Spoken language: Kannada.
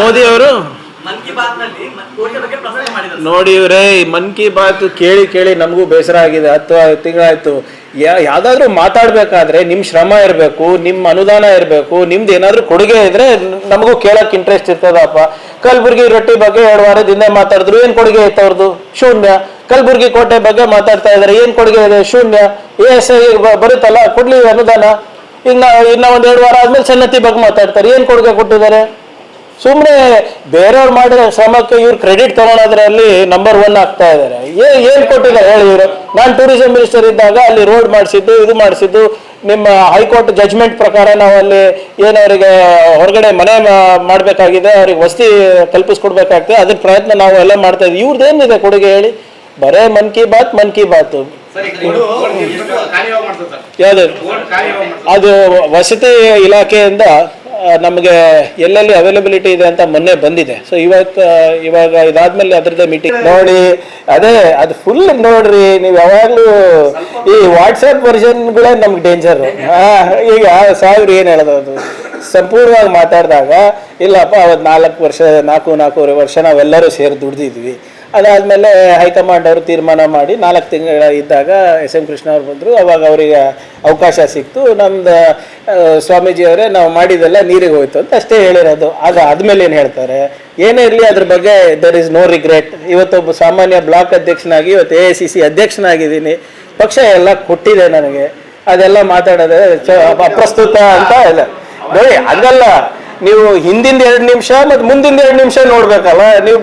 ಮೋದಿ ಅವರು ನೋಡಿ ಇವ್ರೆ. ಈ ಮನ್ ಕಿ ಬಾತ್ ಕೇಳಿ ಕೇಳಿ ನಮಗೂ ಬೇಸರ ಆಗಿದೆ. ಹತ್ತು ತಿಂಗಳಾಯ್ತು. ಯಾವ್ದಾದ್ರು ಮಾತಾಡ್ಬೇಕಾದ್ರೆ ನಿಮ್ ಶ್ರಮ ಇರಬೇಕು ನಿಮ್ ಅನುದಾನ ಇರಬೇಕು ನಿಮ್ದು ಏನಾದ್ರೂ ಕೊಡುಗೆ ಇದ್ರೆ ನಮಗೂ ಕೇಳಕ್ ಇಂಟ್ರೆಸ್ಟ್ ಇರ್ತದಪ್ಪ. ಕಲ್ಬುರ್ಗಿ ರೊಟ್ಟಿ ಬಗ್ಗೆ ಎರಡು ವಾರದಿಂದ ಮಾತಾಡಿದ್ರು. ಏನ್ ಕೊಡುಗೆ ಇತ್ತು ಅವ್ರದ್ದು ಶೂನ್ಯ. ಕಲಬುರ್ಗಿ ಕೋಟೆ ಬಗ್ಗೆ ಮಾತಾಡ್ತಾ ಇದಾರೆ. ಏನ್ ಕೊಡುಗೆ ಇದೆ? ಶೂನ್ಯ. ಎಸ್ ಬರುತ್ತಲ್ಲ ಕೊಡ್ಲಿ ಅನುದಾನ. ಇನ್ನ ಇನ್ನ ಒಂದ್ ಎರಡು ವಾರ ಆದ್ಮೇಲೆ ಸನ್ನತಿ ಬಗ್ಗೆ ಮಾತಾಡ್ತಾರೆ. ಏನ್ ಕೊಡುಗೆ ಕೊಟ್ಟಿದ್ದಾರೆ? ಸುಮ್ಮನೆ ಬೇರೆಯವ್ರು ಮಾಡಿದ ಶ್ರಮಕ್ಕೆ ಇವ್ರು ಕ್ರೆಡಿಟ್ ತಗೊಳೋದ್ರಲ್ಲಿ ನಂಬರ್ ಒನ್ ಆಗ್ತಾ ಇದ್ದಾರೆ. ಏನ್ ಕೊಟ್ಟಿದ್ದಾರೆ ಹೇಳಿ ಇವರು. ನಾನು ಟೂರಿಸಂ ಮಿನಿಸ್ಟರ್ ಇದ್ದಾಗ ಅಲ್ಲಿ ರೋಡ್ ಮಾಡಿಸಿದ್ದು, ಇದು ಮಾಡಿಸಿದ್ದು, ನಿಮ್ಮ ಹೈಕೋರ್ಟ್ ಜಜ್ಮೆಂಟ್ ಪ್ರಕಾರ ನಾವು ಅಲ್ಲಿ ಏನವರಿಗೆ ಹೊರಗಡೆ ಮನೆ ಮಾಡ್ಬೇಕಾಗಿದೆ, ಅವ್ರಿಗೆ ವಸತಿ ಕಲ್ಪಿಸ್ಕೊಡ್ಬೇಕಾಗ್ತದೆ, ಅದ್ರ ಪ್ರಯತ್ನ ನಾವು ಎಲ್ಲ ಮಾಡ್ತಾ ಇದ್ವಿ ಇವ್ರದ್ದು ಏನಿದೆ ಕೊಡುಗೆ ಹೇಳಿ? ಬರೇ ಮನ್ ಕಿ ಬಾತ್, ಮನ್ ಕಿ ಬಾತ್. ಯಾವ್ದು. ಅದು ವಸತಿ ಇಲಾಖೆಯಿಂದ ನಮಗೆ ಎಲ್ಲೆಲ್ಲಿ ಅವೈಲಬಿಲಿಟಿ ಇದೆ ಅಂತ ಮೊನ್ನೆ ಬಂದಿದೆ. ಸೊ ಇವತ್ತು ಇವಾಗ ಇದಾದ್ಮೇಲೆ ಅದರದೇ ಮೀಟಿಂಗ್ ನೋಡಿ ಅದೇ ಅದು ಫುಲ್ ನೋಡ್ರಿ ನೀವು ಯಾವಾಗಲೂ ಈ ವಾಟ್ಸಪ್ ವರ್ಷನ್ಗಳೇ ನಮ್ಗೆ ಡೇಂಜರ್ ಈಗ ಸಾವಿರ ಏನು ಹೇಳೋದು ಅದು? ಸಂಪೂರ್ಣವಾಗಿ ಮಾತಾಡಿದಾಗ ಇಲ್ಲಪ್ಪ ಅವತ್ತು ನಾಲ್ಕು ವರ್ಷ ನಾಲ್ಕು ನಾಲ್ಕೂವರೆ ವರ್ಷ ನಾವೆಲ್ಲರೂ ಸೇರಿ ದುಡ್ದಿದ್ವಿ. ಅದಾದ್ಮೇಲೆ ಹೈಕಮಾಂಡ್ ಅವರು ತೀರ್ಮಾನ ಮಾಡಿ ನಾಲ್ಕು ತಿಂಗಳ ಇದ್ದಾಗ ಎಸ್ ಎಂ ಕೃಷ್ಣ ಅವ್ರು ಬಂದರು. ಅವಾಗ ಅವರಿಗೆ ಅವಕಾಶ ಸಿಕ್ತು. ನಮ್ದು ಸ್ವಾಮೀಜಿಯವರೇ ನಾವು ಮಾಡಿದೆಲ್ಲ ನೀರಿಗೆ ಹೋಯ್ತು ಅಂತ ಅಷ್ಟೇ ಹೇಳಿರೋದು. ಆಗ ಆದಮೇಲೆ ಏನು ಹೇಳ್ತಾರೆ? ಏನೇ ಇರಲಿ ಅದ್ರ ಬಗ್ಗೆ ದರ್ ಇಸ್ ನೋ ರಿಗ್ರೆಟ್ ಇವತ್ತೊಬ್ಬ ಸಾಮಾನ್ಯ ಬ್ಲಾಕ್ ಅಧ್ಯಕ್ಷನಾಗಿ, ಇವತ್ತು ಎ ಸಿ ಸಿ ಅಧ್ಯಕ್ಷನಾಗಿದ್ದೀನಿ. ಪಕ್ಷ ಎಲ್ಲ ಕೊಟ್ಟಿದೆ ನನಗೆ. ಅದೆಲ್ಲ ಮಾತಾಡೋದೇ ಅಪ್ರಸ್ತುತ ಅಂತ ಇಲ್ಲ ನೋಡಿ, ಹಂಗಲ್ಲ. ನೀವು ಹಿಂದಿನ ಎರಡು ನಿಮಿಷ, ಮತ್ತು ಮುಂದಿನ ಎರಡು ನಿಮಿಷ ನೋಡ್ಬೇಕಲ್ಲ. ನೀವು